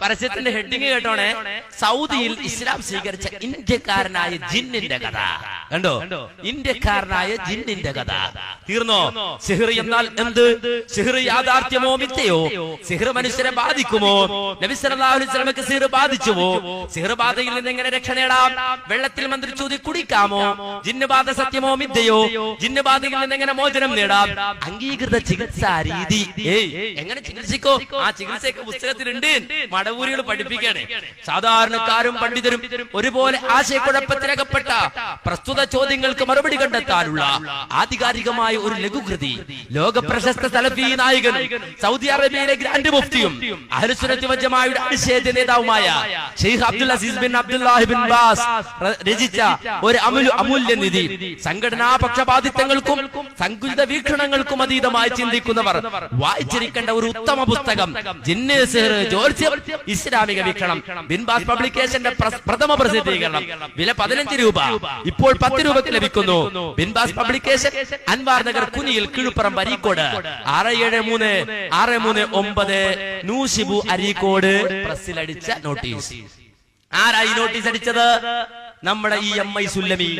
പരസ്യത്തിന്റെ heading കേട്ടോണേ സൗദിയിൽ ഇസ്ലാം സ്വീകരിച്ച ഇന്ത്യക്കാരനായ ജിന്നിന്റെ കഥ. കണ്ടോ? ഇന്ത്യക്കാരനായ ജിന്നിന്റെ കഥ. തീർന്നോ? സിഹർ എന്നാൽ എന്ത്? സിഹർ യാഥാർത്ഥ്യമോ മിഥ്യയോ? സിഹർ മനുഷ്യരെ ബാധിക്കുമോ? നബി സല്ലല്ലാഹു അലൈഹി വസല്ലമക്ക് സിഹർ ബാധിച്ചുവോ? സിഹർ ബാധയിൽ നിന്ന് എങ്ങനെ രക്ഷ നേടാം? വെള്ളത്തിൽ മന്ത്രിച്ചൂതി കുടിക്കാമോ? ജിന്നുബാധ സത്യമോ മിഥ്യയോ? ജിന്നുബാധയിൽ നിന്ന് എങ്ങനെ മോചനം നേടാം? അംഗീകൃത ചികിത്സാ രീതി. ഏയ് എങ്ങനെ ചികിത്സിക്കോ? ആ ചികിത്സയൊക്കെ പുസ്തകത്തിലുണ്ട്. മടവൂരികൾ പഠിപ്പിക്കണേ സാധാരണക്കാരും പണ്ഡിതരും ഒരുപോലെ ആശയക്കുഴപ്പത്തിലകപ്പെട്ട പ്രസ്തുത ചോദ്യങ്ങൾക്ക് മറുപടി കണ്ടെത്താനുള്ള ആധികാരികമായ ഒരു ലഘുകൃതി. ലോക പ്രശസ്ത സലഫി നായകൻ സൗദി അറേബ്യയിലെ ഗ്രാൻഡ് മുഫ്തിയും അഹലുസുനജമായുടെ അനിഷേധ്യ നേതാവുമായ Sheikh Abdul Aziz bin Abdullahi bin Baz രചിച്ച ഒരു അമുലു അമൂല്യ നിധി. സംഘടനാ പക്ഷപാതിത്വങ്ങൾക്കും സങ്കുലിത വീക്ഷണങ്ങൾക്കും അതീതമായി ചിന്തിക്കുന്നവർ വായിച്ചിരിക്കേണ്ട ഒരു ഉത്തമ പുസ്തകം ജിന്നെ സിഹർ ജോർജ് ഇസ്ലാമിക വീക്ഷണം. ബിൻ ബാസ് പബ്ലിക്കേഷന്റെ പ്ര- പ്രഥമ പ്രസിദ്ധീകരണം. വില പതിനഞ്ച് രൂപ. ഇപ്പോൾ പത്ത് രൂപക്ക് ലഭിക്കുന്നു. ബിൻബാസ് പബ്ലിക്കേഷൻ അൻവാർ നഗർ കുനിയിൽ കിഴുപ്പുറം അരീക്കോട്. ആറ് ഏഴ് മൂന്ന് ആറ് മൂന്ന് ഒമ്പത് നൂഷിബു അരീക്കോട് പ്രസിലടിച്ച നോട്ടീസ്. ആരായി നോട്ടീസ് അടിച്ചത്? നമ്മുടെ ഈ എം ഐ സുല്ലമി.